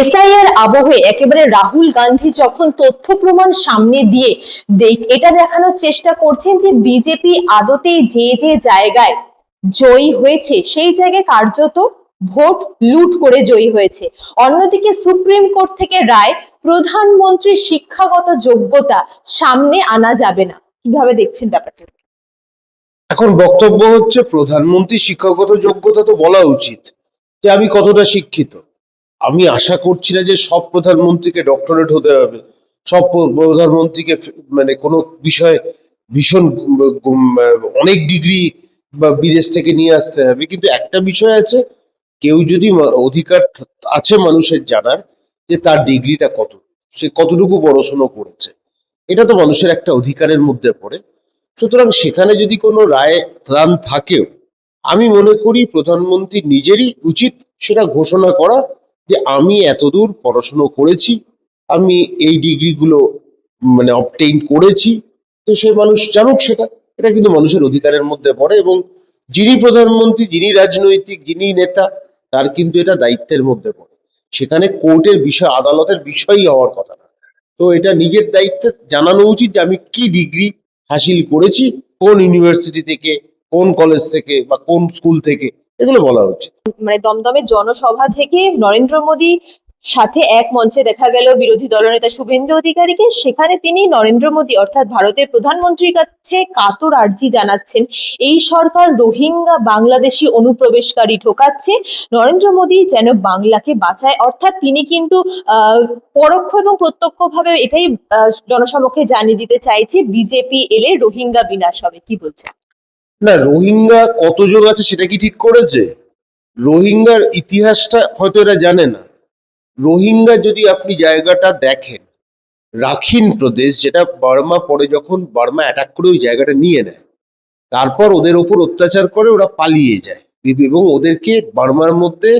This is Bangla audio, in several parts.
এসআইআর আবহে একেবারে রাহুল গান্ধী যখন তথ্য প্রমাণ সামনে দিয়ে এটা দেখানোর চেষ্টা করছেন যে বিজেপি আদতে যে যে জায়গায় জয়ী হয়েছে, সেই জায়গায় কার্যত ভোট লুট করে জয়ী হয়েছে। অন্যদিকে সুপ্রিম কোর্ট থেকে রায়, প্রধানমন্ত্রীর শিক্ষাগত যোগ্যতা সামনে আনা যাবে না। কীভাবে দেখছেন ব্যাপারটা? এখন বক্তব্য হচ্ছে প্রধানমন্ত্রী শিক্ষাগত যোগ্যতা তো বলা উচিত যে আমি কতটা শিক্ষিত। আমি আশা করছি না যে সব প্রধানমন্ত্রীকে ডক্টরেট হতে হবে। সব প্রধানমন্ত্রীকে মানে কোনো বিষয়ে ভীষণ অনেক ডিগ্রি বা বিদেশ থেকে নিয়ে আসতে হবে। কিন্তু একটা বিষয় আছে, কেউ যদি অধিকার আছে মানুষের জানার যে তার ডিগ্রিটা কত, সে কতটুকু পড়াশুনো করেছে। এটা তো মানুষের একটা অধিকারের মধ্যে পড়ে। সুতরাং সেখানে যদি কোনো রায় ত্রাণ থাকেও, আমি মনে করি প্রধানমন্ত্রী নিজেরই উচিত সেটা ঘোষণা করা যে আমি এতদূর পড়াশুনো করেছি, আমি এই ডিগ্রিগুলো মানে অবটেইন করেছি, তো সে মানুষ জানুক সেটা। এটা কিন্তু মানুষের অধিকারের মধ্যে পড়ে এবং যিনি প্রধানমন্ত্রী, যিনি রাজনৈতিক, যিনি নেতা, তার কিন্তু এটা দায়িত্বের মধ্যে পড়ে। সেখানে কোর্টের বিষয়, আদালতের বিষয়ই হওয়ার কথা না। তো এটা নিজের দায়িত্বে জানানো উচিত যে আমি কি ডিগ্রি হাসিল করেছি, কোন ইউনিভার্সিটি থেকে, কোন কলেজ থেকে বা কোন স্কুল থেকে। এগুলো বলা উচিত। মানে দমদমের জনসভা থেকে নরেন্দ্র মোদী সাথে এক মঞ্চে দেখা গেল বিরোধী দলনেতা শুভেন্দু অধিকারীকে। সেখানে তিনি নরেন্দ্র মোদী অর্থাৎ ভারতের প্রধানমন্ত্রীর কাছে কাতর আর্জি জানাচ্ছেন। এই সরকার রোহিঙ্গা বাংলাদেশি অনুপ্রবেশকারী ঠোকাচ্ছে। নরেন্দ্র মোদী যেন বাংলাকে বাঁচায়। অর্থাৎ তিনি কিন্তু পরোক্ষ এবং প্রত্যক্ষভাবে এটাই জনসমক্ষে জানিয়ে দিতে চাইছে, বিজেপি এলে রোহিঙ্গা বিনাশ হবে। কি বলছেন? না, রোহিঙ্গা কতজন আছে সেটা কি ঠিক করেছে? রোহিঙ্গার ইতিহাসটা হয়তো এরা জানে না। রোহিঙ্গা যদি আপনি জায়গাটা দেখেন, রাখিন প্রদেশ, যেটা বার্মা পরে যখন বার্মা অ্যাটাক করে ওই জায়গাটা নিয়ে নেয়, তারপর ওদের ওপর অত্যাচার করে ওরা পালিয়ে যায়। এবং ওদেরকে বার্মার মধ্যে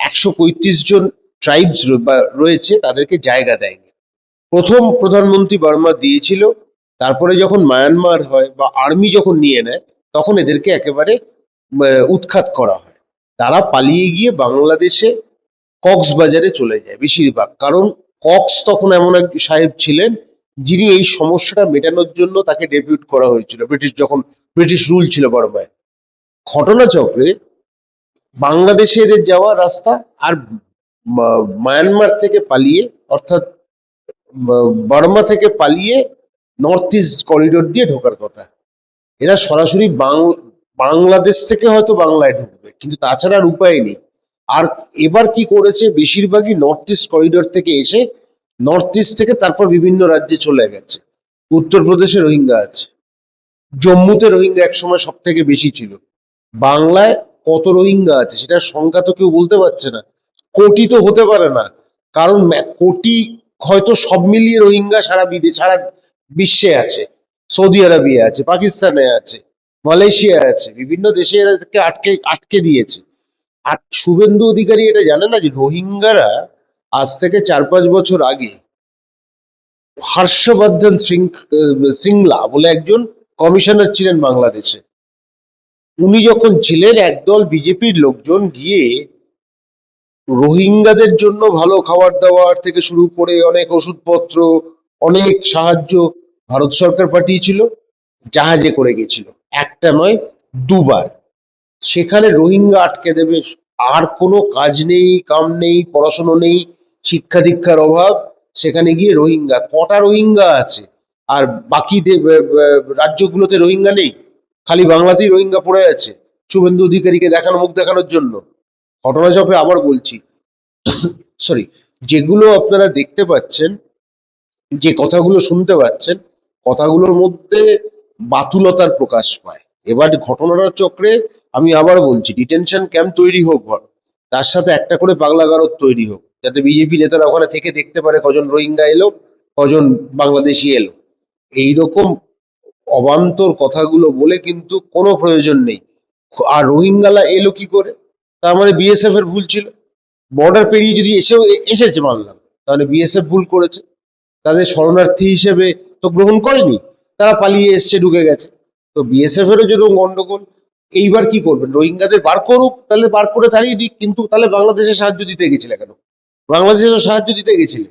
একশো পঁয়ত্রিশ জন ট্রাইবস রয়েছে, তাদেরকে জায়গা দেয়নি। প্রথম প্রধানমন্ত্রী বার্মা দিয়েছিল, তারপরে যখন মায়ানমার হয় বা আর্মি যখন নিয়ে নেয় তখন এদেরকে একেবারে উৎখাত করা হয়। তারা পালিয়ে গিয়ে বাংলাদেশে কক্সবাজারে চলে যায় বেশিরভাগ। কারণ কক্স তখন এমন এক সাহেব ছিলেন, যিনি এই সমস্যাটা মেটানোর জন্য তাকে ডেপিউট করা হয়েছিল। ব্রিটিশ যখন ব্রিটিশ রুল ছিল বর্মায় ঘটনাচক্রে বাংলাদেশে এদের যাওয়া রাস্তা আর মায়ানমার থেকে পালিয়ে, অর্থাৎ বার্মা থেকে পালিয়ে নর্থ ইস্ট করিডোর দিয়ে ঢোকার কথা। এরা সরাসরি বাংলাদেশ থেকে হয়তো বাংলায় ঢুকবে, কিন্তু তাছাড়া আর উপায় নেই। আর এবার কি করেছে? বেশিরভাগই নর্থ ইস্ট করিডোর থেকে এসে নর্থ ইস্ট থেকে তারপর বিভিন্ন রাজ্যে চলে গেছে। উত্তরপ্রদেশে রোহিঙ্গা আছে। জম্মুতে রোহিঙ্গা একসময় সব থেকে বেশি ছিল। বাংলায় কত রোহিঙ্গা আছে সেটার সংখ্যা তো কেউ বলতে পারছে না। কোটি তো হতে পারে না। কারণ কোটি হয়তো সব মিলিয়ে রোহিঙ্গা সারা বিদেশ সারা বিশ্বে আছে। সৌদি আরবিয়া আছে পাকিস্তানে আছে মালয়েশিয়া আছে বিভিন্ন দেশে এদেরকে আটকে আটকে দিয়েছে। আর শুভেন্দু অধিকারী এটা জানে না যে রোহিঙ্গারা আজ থেকে চার পাঁচ বছর আগে হর্ষবর্ধন আহ, বলে একজন কমিশনার ছিলেন বাংলাদেশে। উনি যখন ছিলেন একদল বিজেপির লোকজন গিয়ে রোহিঙ্গাদের জন্য ভালো খাবার দাবার থেকে শুরু করে অনেক ওষুধপত্র অনেক সাহায্য ভারত সরকার পাঠিয়েছিল, জাহাজে করে গেছিল। একটা নয়, দুবার। সেখানে রোহিঙ্গা আটকে দেবে, আর কোনো কাজ নেই, কাম নেই, পড়াশুনো নেই, শিক্ষা দীক্ষার অভাব। সেখানে গিয়ে রোহিঙ্গা, কটা রোহিঙ্গা আছে? আর বাকি রাজ্যগুলোতে রোহিঙ্গা নেই? খালি বাংলাতেই রোহিঙ্গা পড়ে আছে, শুভেন্দু অধিকারীকে দেখানো, মুখ দেখানোর জন্য। ঘটনাচক্রে আবার বলছি সরি যেগুলো আপনারা দেখতে পাচ্ছেন, যে কথাগুলো শুনতে পাচ্ছেন কথাগুলোর মধ্যে বাতুলতার প্রকাশ পায়। এবার ঘটনাটা চক্রে আমি আবার বলছি ডিটেনশন ক্যাম্প তৈরি হোক তার সাথে একটা করে পাগলাগারদ তৈরি হোক, যাতে বিজেপি নেতারা ওখানে থেকে দেখতে পারে কজন রোহিঙ্গা এলো, কজন বাংলাদেশি এলো। এইরকম অবান্তর কথাগুলো বলে কিন্তু কোনো প্রয়োজন নেই। আর রোহিঙ্গালা এলো কি করে? তার মানে বিএসএফ এর ভুল ছিল। বর্ডার পেরিয়ে যদি এসেও এসেছে মানলাম, তাহলে বিএসএফ ভুল করেছে। তাদের শরণার্থী হিসেবে তো গ্রহণ করেনি, তারা পালিয়ে এসছে, ঢুকে গেছে। তো বিএসএফ এরও যদি গন্ডগোল, এইবার কি করবেন রোহিঙ্গাদের বার করুক, তাহলে বার করে তাড়িয়ে দিক, কিন্তু তাহলে বাংলাদেশে সাহায্য দিতে গেছিল কেন? বাংলাদেশে সাহায্য দিতে গেছিলে।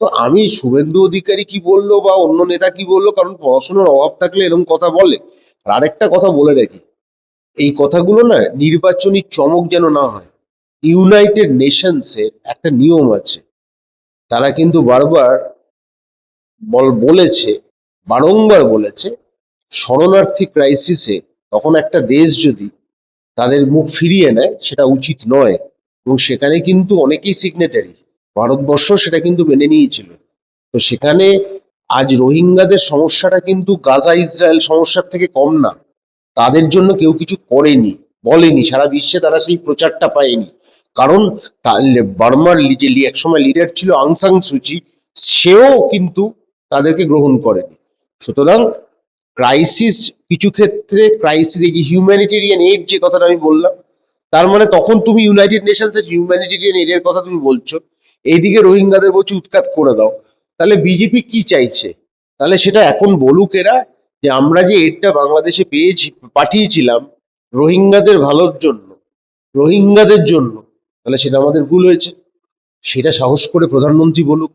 তো আমি শুভেন্দু অধিকারী কি বলল বা অন্য নেতা কি বলল, কারণ পড়াশোনার অভাব থাকলে এরকম কথা বলে। আর আরেকটা কথা বলে রাখি, এই কথাগুলো না নির্বাচনী চমক যেন না হয় ইউনাইটেড নেশনসের একটা নিয়ম আছে। তারা কিন্তু বারবার বল বলেছে, বারংবার বলেছে, শরণার্থী ক্রাইসিসে তখন একটা দেশ যদি তাদের মুখ ফিরিয়ে নেয়, সেটা উচিত নয়। এবং সেখানে কিন্তু অনেকেই সিগনেটারি ভারতবর্ষ সেটা কিন্তু মেনে নিয়েছিল। তো সেখানে আজ রোহিঙ্গাদের সমস্যাটা কিন্তু গাজা, ইসরায়েল সমস্যার থেকে কম না। তাদের জন্য কেউ কিছু করেনি, বলেনি। সারা বিশ্বে তারা সেই প্রচারটা পায়নি। কারণ বার্মার যে লি- একসময় লিডার ছিল আংসাং সুচি সেও কিন্তু তাদেরকে গ্রহণ করেনি। সুতরাং ক্রাইসিস কিছু ক্ষেত্রে ক্রাইসিস এই যে হিউম্যানিটেরিয়ান এইড যে কথাটা আমি বললাম, তার মানে তখন তুমি ইউনাইটেড নেশনস এর হিউম্যানিটেরিয়ান এইডের কথা তুমি বলছো, এইদিকে রোহিঙ্গাদের বলছো উৎখাত করে দাও। তাহলে বিজেপি কি চাইছে? তাহলে সেটা এখন বলুক এরা যে আমরা যে এডটা বাংলাদেশে পেয়েছি, পাঠিয়েছিলাম রোহিঙ্গাদের ভালোর জন্য, রোহিঙ্গাদের জন্য, তাহলে সেটা আমাদের ভুল হয়েছে। সেটা সাহস করে প্রধানমন্ত্রী বলুক,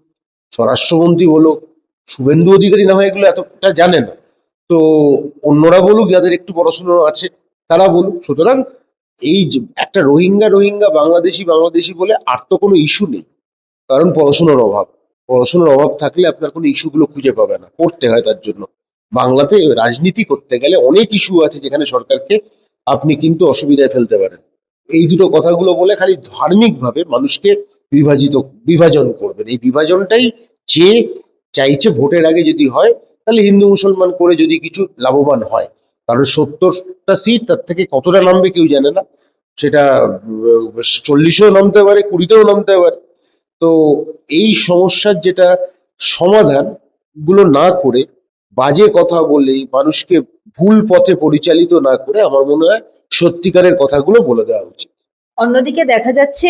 স্বরাষ্ট্রমন্ত্রী বলুক শুভেন্দু অধিকারী না হয় এগুলো এতটা জানে না। তো অন্যরা বলুক, যাদের একটু পড়াশুনো আছে, তারা বলুক। সুতরাং এই একটা রোহিঙ্গা রোহিঙ্গা, বাংলাদেশি বাংলাদেশি বলে আর তো কোনো ইস্যু নেই। কারণ পড়াশোনার অভাব। পড়াশোনার অভাব থাকলে আপনার কোনো ইস্যুগুলো খুঁজে পাবে না। পড়তে হয় তার জন্য। বাংলাতে রাজনীতি করতে গেলে অনেক ইস্যু আছে যেখানে সরকারকে আপনি কিন্তু অসুবিধায় ফেলতে পারেন। এই দুটো কথাগুলো বলে খালি ধার্মিকভাবে মানুষকে বিভাজিত, বিভাজন করবেন। এই বিভাজনটাই যে চাইছে ভোটের আগে যদি হয়, তাহলে হিন্দু মুসলমান করে যদি কিছু লাভবান হয়। কারণ সত্তরটা সিট তার থেকে কতটা নামবে কেউ জানে না। সেটা, চল্লিশেও নামতে পারে, কুড়িতেও নামতে পারে। তো এই সমস্যার যেটা সমাধানগুলো না করে, বাজে কথা বলে মানুষকে ভুল পথে পরিচালিত না করে, আমার মনে হয় সত্যিকারের কথাগুলো বলে দেওয়া উচিত। অন্যদিকে দেখা যাচ্ছে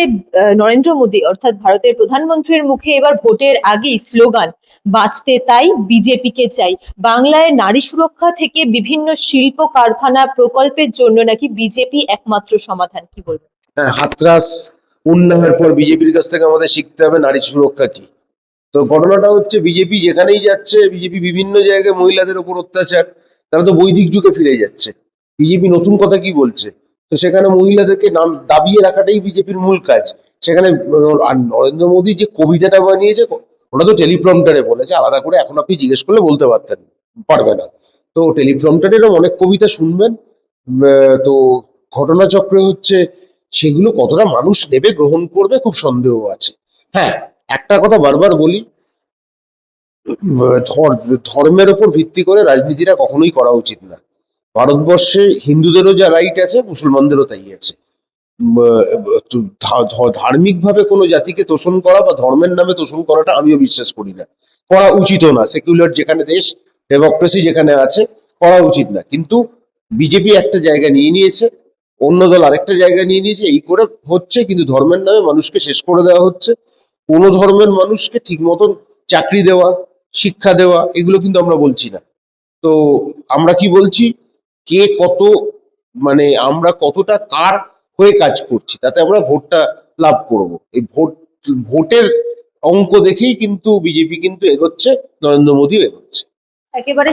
নরেন্দ্র মোদী, অর্থাৎ ভারতের প্রধানমন্ত্রীর মুখে এবার ভোটের আগেই স্লোগান, বাঁচতে তাই বিজেপিকে চাই। বাংলায় নারী সুরক্ষা থেকে বিভিন্ন শিল্প কারখানা প্রকল্পের জন্য নাকি বিজেপি একমাত্র সমাধান, কি বলবেন? হ্যাঁ হাতরাস উন্নয়নের পর বিজেপির কাছ থেকে আমাদের শিখতে হবে নারী সুরক্ষা কি। তো ঘটনাটা হচ্ছে বিজেপি যেখানেই যাচ্ছে, বিজেপি বিভিন্ন জায়গায় মহিলাদের উপর অত্যাচার, তারা তো বৈদিক যুগে ফিরে যাচ্ছে। বিজেপি নতুন কথা কি বলছে? তো সেখানে মহিলাদেরকে নাম দাবিয়ে রাখাটাই বিজেপির মূল কাজ। সেখানে আর নরেন্দ্র মোদী যে কবিতাটা বানিয়েছে, ওটা তো টেলিপ্রম্পটারে বলেছে। আলাদা করে এখন আপনি জিজ্ঞেস করলে বলতে পারতেন, পারবে না। তো টেলিপ্রম্পটারেরও অনেক কবিতা শুনবেন। তো ঘটনাচক্রে হচ্ছে সেগুলো কতটা মানুষ নেবে, গ্রহণ করবে, খুব সন্দেহ আছে। হ্যাঁ একটা কথা বারবার বলি ধর্মের উপর ভিত্তি করে রাজনীতিটা কখনোই করা উচিত না। ভারতবর্ষে হিন্দুদেরও যা রাইট আছে, মুসলমানদেরও তাই আছে। ধার্মিক ভাবে কোনো জাতিকে তোষণ করা বা ধর্মের নামে তোষণ করাটা আমিও বিশ্বাস করি না। করা উচিতও না সেকুলার যেখানে দেশ ডেমোক্রেসি যেখানে আছে, করা উচিত না। কিন্তু বিজেপি একটা জায়গা নিয়ে নিয়েছে, অন্য দল আরেকটা জায়গা নিয়ে নিয়েছে, এই করে হচ্ছে, কিন্তু ধর্মের নামে মানুষকে শেষ করে দেওয়া হচ্ছে। কোনো ধর্মের মানুষকে ঠিক মতন চাকরি দেওয়া, শিক্ষা দেওয়া, এগুলো কিন্তু আমরা বলছি না। তো আমরা কি বলছি? কে কত মানে আমরা কতটা কার হয়ে কাজ করছি, তাতে আমরা ভোটটা লাভ করব। এই ভোট, ভোটের অঙ্ক দেখেই কিন্তু বিজেপি কিন্তু এগোচ্ছে, নরেন্দ্র মোদী এগোচ্ছে। একেবারে